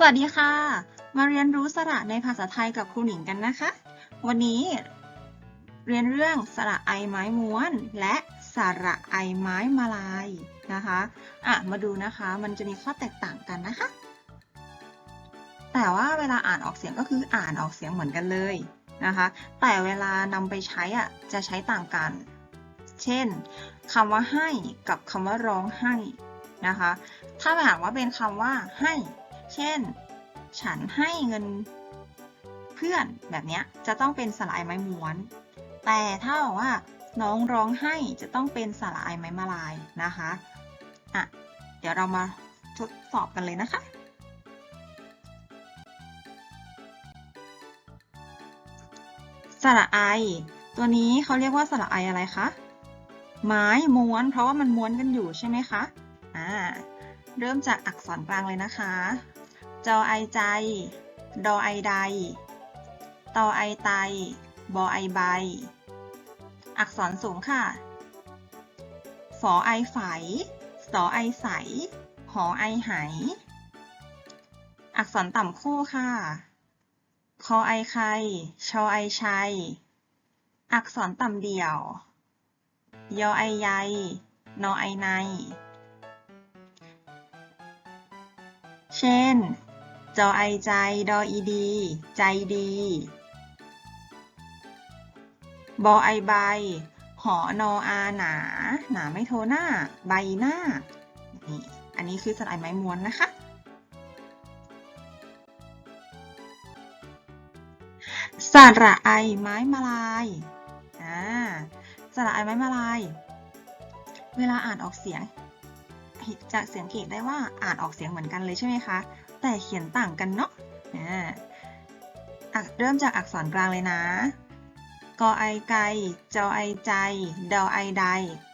สวัสดีค่ะ มาเรียนรู้สระในภาษาไทยกับครูหนิงกันนะคะ วันนี้เรียนเรื่องสระไอไม้ม้วน และสระไอไม้มาลายนะคะอะมาดูนะคะมันจะมีข้อแตกต่างกันนะคะ แต่ว่าเวลาอ่านออกเสียงก็คืออ่านออกเสียงเหมือนกันเลยนะคะ แต่เวลานำไปใช้อะจะใช้ต่างกัน เช่นคำว่าให้กับคำว่าร้องให้นะคะ ถ้าหากว่าเป็นคำว่าให้ เช่น ฉันให้เงินเพื่อนแบบนี้จะต้องเป็นสระไอไม้ม้วน แต่ถ้าบอกว่าน้องร้องให้จะต้องเป็นสระไอไม้มาลายนะคะอะเดี๋ยวเรามาทดสอบกันเลยนะคะสระไอ ตัวนี้เขาเรียกว่าสระไออะไรคะ ไม้ม้วน เพราะว่ามันม้วนกันอยู่ใช่ไหมคะ อ่า เริ่มจากอักษรกลางเลยนะคะ จอไอใจ ดอไอใด ตอไอไต บอไอใบ อักษรสูงค่ะ ฝอไอไฝสอไอใส หอไอไหอักษรต่ำคู่ค่ะ คอไอไคชอไอชัย อักษรต่ำเดี่ยว ยอไอใย นอไอใน เช่น จอไอใจ ดออีดี ใจดี บอไอใบ หอนออาหนา หนาไม่โทหน้า ใบหน้า นี่ อันนี้คือสระไอไม้ม้วนนะคะ สระไอไม้มาลาย อ่า สระไอไม้มาลาย เวลาอ่านออกเสียง จะสังเกตได้ว่าอ่านออกเสียงเหมือนกันเลยใช่ไหมคะ แต่เขียนต่างกันเนาะอะเริ่มจากอักษรกลางเลยนะ กอไอไกจอไอใจ ดอไอใด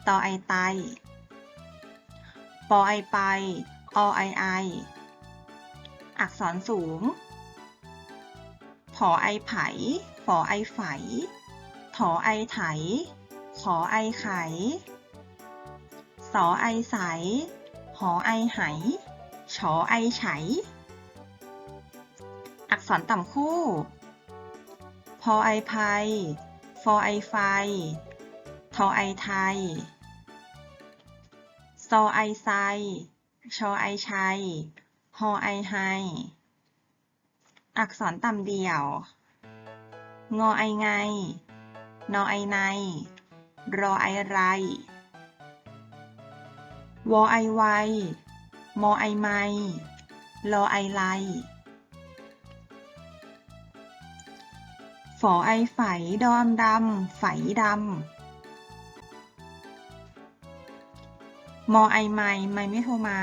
ตอไอไตปอไอไป อไอไอ อักษรสูง ผอไอไผ ฝอไอไฝ ถอไอไถ ขอไอไขสอไอใส หอไอไหชอไอไฉ อักษรต่ำคู่ พอไอไพฟอไอไฟ ทอไอไทยซอไอไซ ชอไอชัย ฮอไอไฮ อักษรต่ำเดี่ยว งอไอไง นอไอใน รอไอไร วอไอไวมอไอไมลอไอไลฝอไอไฝดอมดำไฝดำมอไอไมไมไม่โทไม้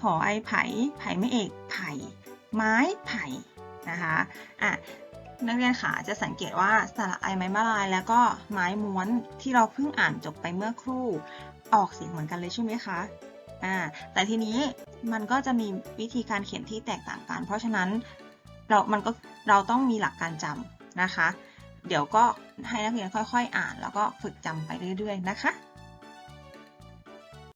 ผอไอไผไผไม่เอกไผ่ไม้ไผ่นะคะอะนักเรียนค่ะจะสังเกตว่าสระไอไม้มาลาย แล้วก็ไม้ม้วนที่เราเพิ่งอ่านจบไปเมื่อครู่ ออกเสียงเหมือนกันเลยใช่ไหมคะอ่าแต่ทีนี้มันก็จะมีวิธีการเขียนที่แตกต่างกัน เพราะฉะนั้นเรามันก็เราต้องมีหลักการจำนะคะ เดี๋ยวก็ให้นักเรียนค่อยๆ อ่าน แล้วก็ฝึกจำไปเรื่อย ๆ นะคะ